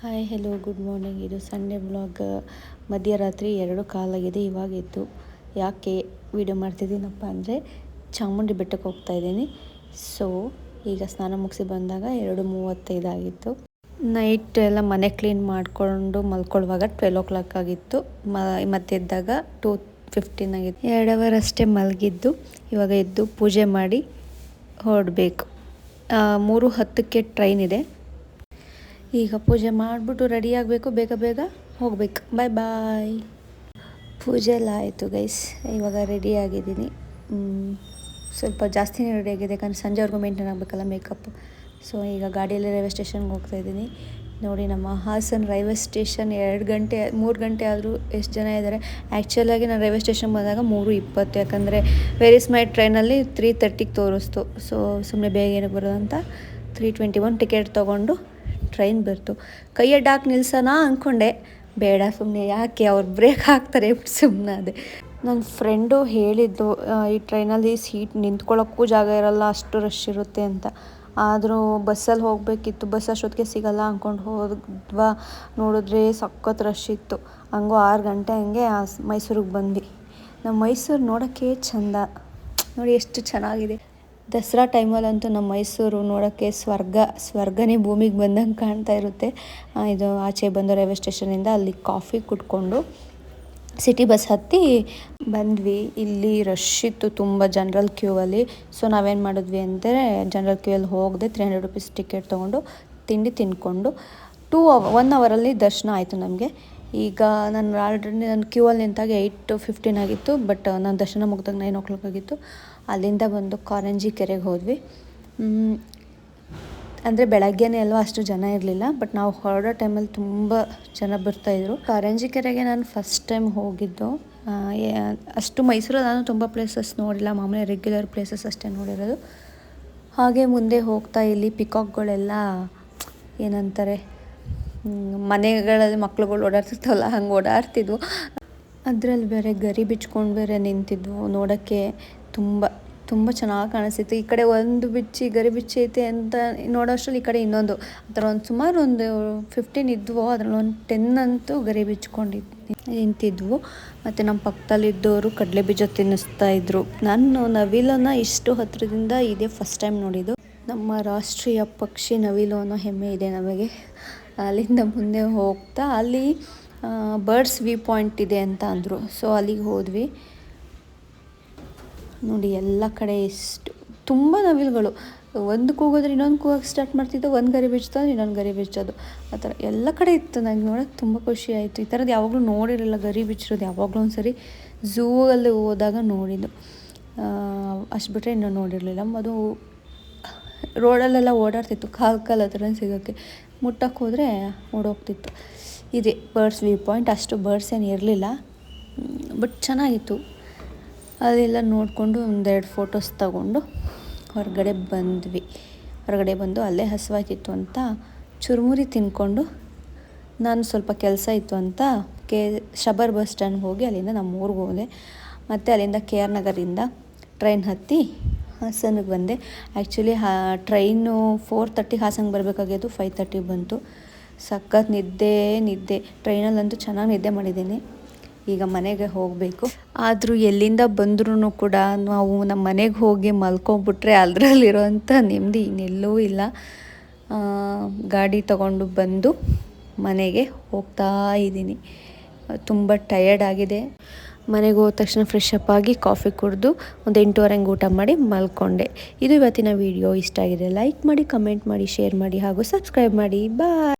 Hi hello good morning ಇದು Sunday blog ಮಧ್ಯರಾತ್ರಿ ಎರಡು ಕಾಲಾಗಿದೆ, ಇವಾಗ ಎದ್ದು. ಯಾಕೆ ವಿಡಿಯೋ ಮಾಡ್ತಿದ್ದೀನಪ್ಪ ಅಂದರೆ ಚಾಮುಂಡಿ ಬೆಟ್ಟಕ್ಕೆ ಹೋಗ್ತಾ ಇದ್ದೀನಿ. ಸೊ ಈಗ ಸ್ನಾನ ಮುಗಿಸಿ ಬಂದಾಗ ಎರಡು ಮೂವತ್ತೈದಾಗಿತ್ತು ನೈಟ್ ಎಲ್ಲ ಮನೆ ಕ್ಲೀನ್ ಮಾಡಿಕೊಂಡು ಮಲ್ಕೊಳ್ಳುವಾಗ ಟ್ವೆಲ್ ಓ ಕ್ಲಾಕ್ ಆಗಿತ್ತು. ಮ, ಮತ್ತೆ ಎದ್ದಾಗ ಟೂ ಫಿಫ್ಟೀನ್ ಆಗಿತ್ತು. ಎರಡು ಅವರ್ ಅಷ್ಟೇ ಮಲಗಿದ್ದು, ಇವಾಗ ಎದ್ದು ಪೂಜೆ ಮಾಡಿ ಹೊರಡಬೇಕು. ಮೂರು ಹತ್ತಕ್ಕೆ ಟ್ರೈನ್ ಇದೆ. ಈಗ ಪೂಜೆ ಮಾಡಿಬಿಟ್ಟು ರೆಡಿ ಆಗಬೇಕು ಬೇಗ ಬೇಗ ಹೋಗ್ಬೇಕು. ಬಾಯ್ ಬಾಯ್ ಪೂಜೆ ಎಲ್ಲ ಆಯಿತು ಗೈಸ್ ಇವಾಗ ರೆಡಿ ಆಗಿದ್ದೀನಿ. ಮ್, ಸ್ವಲ್ಪ ಜಾಸ್ತಿನೇ ರೆಡಿ ಆಗಿದೆ. ಯಾಕಂದರೆ ಸಂಜೆವರೆಗೂ ಮೇಂಟೈನ್ ಆಗಬೇಕಲ್ಲ ಮೇಕಪ್ ಸೊ ಈಗ ಗಾಡಿಯಲ್ಲಿ ರೈಲ್ವೆ ಸ್ಟೇಷನ್ಗೆ ಹೋಗ್ತಾ ಇದ್ದೀನಿ. ನೋಡಿ ನಮ್ಮ ಹಾಸನ್ ರೈಲ್ವೆ ಸ್ಟೇಷನ್ ಎರಡು ಗಂಟೆ ಮೂರು ಗಂಟೆ ಆದರೂ ಎಷ್ಟು ಜನ ಇದ್ದಾರೆ ಆ್ಯಕ್ಚುಲಾಗಿ ನಾನು ರೈಲ್ವೆ ಸ್ಟೇಷನ್ ಬಂದಾಗ ಮೂರು ಇಪ್ಪತ್ತು. ಯಾಕಂದರೆ ವೆರಿ ಸ್ಮೈಟ್ ಟ್ರೈನಲ್ಲಿ ತ್ರೀ ತರ್ಟಿಗೆ ತೋರಿಸ್ತು. ಸೊ ಸುಮ್ಮನೆ ಬೇಗ ಏನಕ್ಕೆ ಬರೋದು ಅಂತ ತ್ರೀ ಟ್ವೆಂಟಿ ಒನ್ ಟಿಕೆಟ್ ತೊಗೊಂಡು ಟ್ರೈನ್ ಬರ್ತು. ಕೈ ಅಡ್ಡಾಕಿ ನಿಲ್ಸೋಣ ಅಂದ್ಕೊಂಡೆ ಬೇಡ ಸುಮ್ಮನೆ ಯಾಕೆ ಅವ್ರು ಬ್ರೇಕ್ ಹಾಕ್ತಾರೆ ಸುಮ್ಮನೆ ಅದೇ. ನನ್ನ ಫ್ರೆಂಡು ಹೇಳಿದ್ದು ಈ ಟ್ರೈನಲ್ಲಿ ಸೀಟ್ ನಿಂತ್ಕೊಳ್ಳೋಕ್ಕೂ ಜಾಗ ಇರಲ್ಲ, ಅಷ್ಟು ರಶ್ ಇರುತ್ತೆ ಅಂತ. ಆದರೂ ಬಸ್ಸಲ್ಲಿ ಹೋಗಬೇಕಿತ್ತು ಬಸ್ ಅಷ್ಟೊತ್ತಿಗೆ ಸಿಗಲ್ಲ ಅಂದ್ಕೊಂಡು ಹೋದ್ವಾ, ನೋಡಿದ್ರೆ ಸಖತ್ ರಶ್ ಇತ್ತು. ಹಂಗೋ ಆರು ಗಂಟೆ ಹಂಗೆ ಮೈಸೂರಿಗೆ ಬಂದ್ವಿ. ನಮ್ಮ ಮೈಸೂರು ನೋಡೋಕ್ಕೆ ಚಂದ. ನೋಡಿ ಎಷ್ಟು ಚೆನ್ನಾಗಿದೆ. ದಸರಾ ಟೈಮಲ್ಲಂತೂ ನಮ್ಮ ಮೈಸೂರು ನೋಡೋಕ್ಕೆ ಸ್ವರ್ಗ, ಸ್ವರ್ಗನೇ ಭೂಮಿಗೆ ಬಂದಂಗೆ ಕಾಣ್ತಾ ಇರುತ್ತೆ. ಇದು ಆಚೆ ಬಂದು ರೈಲ್ವೆ ಸ್ಟೇಷನಿಂದ ಅಲ್ಲಿ ಕಾಫಿ ಕುಟ್ಕೊಂಡು ಸಿಟಿ ಬಸ್ ಹತ್ತಿ ಬಂದ್ವಿ. ಇಲ್ಲಿ ರಶ್ ಇತ್ತು ತುಂಬ ಜನರಲ್ ಕ್ಯೂ ಅಲ್ಲಿ ಸೊ, ನಾವೇನು ಮಾಡಿದ್ವಿ ಅಂದರೆ ಜನರಲ್ ಕ್ಯೂ ಅಲ್ಲಿ ಹೋಗದೆ ತ್ರೀ ಹಂಡ್ರೆಡ್ ರುಪೀಸ್ ಟಿಕೆಟ್ ತೊಗೊಂಡು ತಿಂಡಿ ತಿನ್ಕೊಂಡು ಟೂ ಅವ ಒನ್ ಅವರಲ್ಲಿ ದರ್ಶನ ಆಯಿತು ನಮಗೆ. ಈಗ ನಾನು ಆಲ್ರೆಡಿ ನಾನು ಕ್ಯೂ ಅಲ್ಲಿ ನಿಂತಾಗ ಏಯ್ಟ್ ಫಿಫ್ಟೀನ್ ಆಗಿತ್ತು ಬಟ್ ನಾನು ದರ್ಶನ ಮುಗ್ದಾಗ ನೈನ್ ಓ ಕ್ಲಾಕ್ ಆಗಿತ್ತು. ಅಲ್ಲಿಂದ ಬಂದು ಕಾರಂಜಿ ಕೆರೆಗೆ ಹೋದ್ವಿ. ಅಂದರೆ ಬೆಳಗ್ಗೆನೇ ಅಲ್ವಾ ಅಷ್ಟು ಜನ ಇರಲಿಲ್ಲ ಬಟ್ ನಾವು ಹೊರಡೋ ಟೈಮಲ್ಲಿ ತುಂಬ ಜನ ಬರ್ತಾಯಿದ್ರು ಕಾರಂಜಿ ಕೆರೆಗೆ ನಾನು ಫಸ್ಟ್ ಟೈಮ್ ಹೋಗಿದ್ದು. ಅಷ್ಟು ಮೈಸೂರಲ್ಲಿ ನಾನು ತುಂಬ ಪ್ಲೇಸಸ್ ನೋಡಿಲ್ಲ, ಮಾಮೂಲಿ ರೆಗ್ಯುಲರ್ ಪ್ಲೇಸಸ್ ಅಷ್ಟೇ ನೋಡಿರೋದು. ಹಾಗೆ ಮುಂದೆ ಹೋಗ್ತಾ ಇಲ್ಲಿ ಪಿಕಾಕ್ಗಳೆಲ್ಲ ಏನಂತಾರೆ? ಮನೆಗಳಲ್ಲಿ ಮಕ್ಳುಗಳು ಓಡಾಡ್ತಿರ್ತಾವಲ್ಲ, ಹಂಗೆ ಓಡಾಡ್ತಿದ್ವು. ಅದರಲ್ಲಿ ಬೇರೆ ಗರಿ ಬಿಚ್ಕೊಂಡು ಬೇರೆ ನಿಂತಿದ್ವು. ನೋಡೋಕ್ಕೆ ತುಂಬ ತುಂಬ ಚೆನ್ನಾಗಿ ಕಾಣಿಸ್ತಿತ್ತು. ಈ ಕಡೆ ಒಂದು ಬಿಚ್ಚಿ, ಗರಿ ಬಿಚ್ಚಿ ಐತೆ ಅಂತ ನೋಡೋಷ್ಟರಲ್ಲಿ ಈ ಕಡೆ ಇನ್ನೊಂದು. ಆ ಒಂದು ಸುಮಾರು ಒಂದು ಫಿಫ್ಟೀನ್ ಇದ್ವು. ಅದರಲ್ಲಿ ಒಂದು ಟೆನ್ ಅಂತೂ ಗರಿ ಬಿಚ್ಕೊಂಡಿದ್ದು ನಿಂತಿದ್ವು. ಮತ್ತು ನಮ್ಮ ಪಕ್ಕದಲ್ಲಿದ್ದವರು ಕಡಲೆ ಬೀಜ ತಿನ್ನಿಸ್ತಾ ಇದ್ರು. ನಾನು ನವಿಲನ ಇಷ್ಟು ಹತ್ತಿರದಿಂದ ಇದೇ ಫಸ್ಟ್ ಟೈಮ್ ನೋಡಿದ್ದು. ನಮ್ಮ ರಾಷ್ಟ್ರೀಯ ಪಕ್ಷಿ ನವಿಲು ಅನ್ನೋ ಹೆಮ್ಮೆ ಇದೆ ನಮಗೆ. ಅಲ್ಲಿಂದ ಮುಂದೆ ಹೋಗ್ತಾ ಅಲ್ಲಿ ಬರ್ಡ್ಸ್ ವ್ಯೂ ಪಾಯಿಂಟ್ ಇದೆ ಅಂತ ಅಂದರು. ಸೊ ಅಲ್ಲಿಗೆ ಹೋದ್ವಿ. ನೋಡಿ, ಎಲ್ಲ ಕಡೆ ಎಷ್ಟು, ತುಂಬ ನವಿಲುಗಳು. ಒಂದು ಕೂಗೋದ್ರೆ ಇನ್ನೊಂದು ಕೂಗೋಕೆ ಸ್ಟಾರ್ಟ್ ಮಾಡ್ತಿದ್ದು, ಒಂದು ಗರಿ ಬಿಚ್ಚೋದು ಇನ್ನೊಂದು ಗರಿ ಬಿಚ್ಚೋದು ಆ ಥರ ಎಲ್ಲ ಕಡೆ ಇತ್ತು ನನಗೆ ನೋಡೋಕ್ಕೆ ತುಂಬ ಖುಷಿ ಆಯಿತು. ಈ ಥರದ್ದು ಯಾವಾಗಲೂ ನೋಡಿರಲಿಲ್ಲ, ಗರಿ ಬಿಚ್ಚಿರೋದು ಯಾವಾಗಲೂ ಒಂದು ಸರಿ ಝೂ ಅಲ್ಲಿ ಹೋದಾಗ ನೋಡಿದ್ದು. ಅಷ್ಟು ಬಿಟ್ಟರೆ ಇನ್ನೂ ನೋಡಿರಲಿಲ್ಲ. ಅದು ರೋಡಲ್ಲೆಲ್ಲ ಓಡಾಡ್ತಿತ್ತು ಕಾಲು ಕಾಲು ಹತ್ರ ಸಿಗೋಕ್ಕೆ. ಮುಟ್ಟಕ್ಕೆ ಹೋದರೆ ಓಡೋಗ್ತಿತ್ತು. ಇದೆ, ಬರ್ಡ್ಸ್ ವ್ಯೂ ಪಾಯಿಂಟ್. ಅಷ್ಟು ಬರ್ಡ್ಸ್ ಏನು ಇರಲಿಲ್ಲ. ಬಟ್ ಚೆನ್ನಾಗಿತ್ತು. ಅದೆಲ್ಲ ನೋಡಿಕೊಂಡು ಒಂದೆರಡು ಫೋಟೋಸ್ ತಗೊಂಡು ಹೊರಗಡೆ ಬಂದ್ವಿ. ಹೊರಗಡೆ ಬಂದು ಅಲ್ಲೇ ಹಸಿವಾಗಿತ್ತು ಅಂತ ಚುರುಮುರಿ ತಿನ್ಕೊಂಡು ನಾನು ಸ್ವಲ್ಪ ಕೆಲಸ ಇತ್ತು ಅಂತ ಕೆ ಶಬರ್ ಬಸ್ ಸ್ಟ್ಯಾಂಡ್ಗೆ ಹೋಗಿ ಅಲ್ಲಿಂದ ನಮ್ಮ ಊರಿಗೆ ಹೋದೆ. ಮತ್ತು ಅಲ್ಲಿಂದ ಕೆ ಆರ್ ನಗರಿಂದ ಟ್ರೈನ್ ಹತ್ತಿ ಹಾಸನಿಗೆ ಬಂದೆ. ಆ್ಯಕ್ಚುಲಿ ಹಾ ಟ್ರೈನು ಫೋರ್ ತರ್ಟಿಗೆ ಹಾಸನ್ಗೆ ಬರಬೇಕಾಗಿದ್ದು ಫೈವ್ ತರ್ಟಿಗೆ ಬಂತು. ಸಖತ್ ನಿದ್ದೆ ನಿದ್ದೆ. ಟ್ರೈನಲ್ಲಂತೂ ಚೆನ್ನಾಗಿ ನಿದ್ದೆ ಮಾಡಿದ್ದೀನಿ. ಈಗ ಮನೆಗೆ ಹೋಗಬೇಕು. ಆದರೂ ಎಲ್ಲಿಂದ ಬಂದ್ರೂ ಕೂಡ ನಾವು ನಮ್ಮ ಮನೆಗೆ ಹೋಗಿ ಮಲ್ಕೊಂಬಿಟ್ರೆ ಅದರಲ್ಲಿರೋಂಥ ನೆಮ್ಮದಿ ಇನ್ನೆಲ್ಲೂ ಇಲ್ಲ. ಗಾಡಿ ತಗೊಂಡು ಬಂದು ಮನೆಗೆ ಹೋಗ್ತಾ ಇದ್ದೀನಿ. ತುಂಬ ಟಯರ್ಡ್ ಆಗಿದೆ. ಮನೆಗೆ ಹೋದ ತಕ್ಷಣ ಫ್ರೆಶ್ ಅಪ್ ಆಗಿ ಕಾಫಿ ಕುಡಿದು ಒಂದು ಎಂಟೂವರೆಗೆ ಊಟ ಮಾಡಿ ಮಲ್ಕೊಂಡೆ. ಇದು ಇವತ್ತಿನ ವಿಡಿಯೋ ಇಷ್ಟ ಆಗಿದೆ ಲೈಕ್ ಮಾಡಿ ಕಮೆಂಟ್ ಮಾಡಿ ಶೇರ್ ಮಾಡಿ ಹಾಗೂ ಸಬ್ಸ್ಕ್ರೈಬ್ ಮಾಡಿ. ಬಾಯ್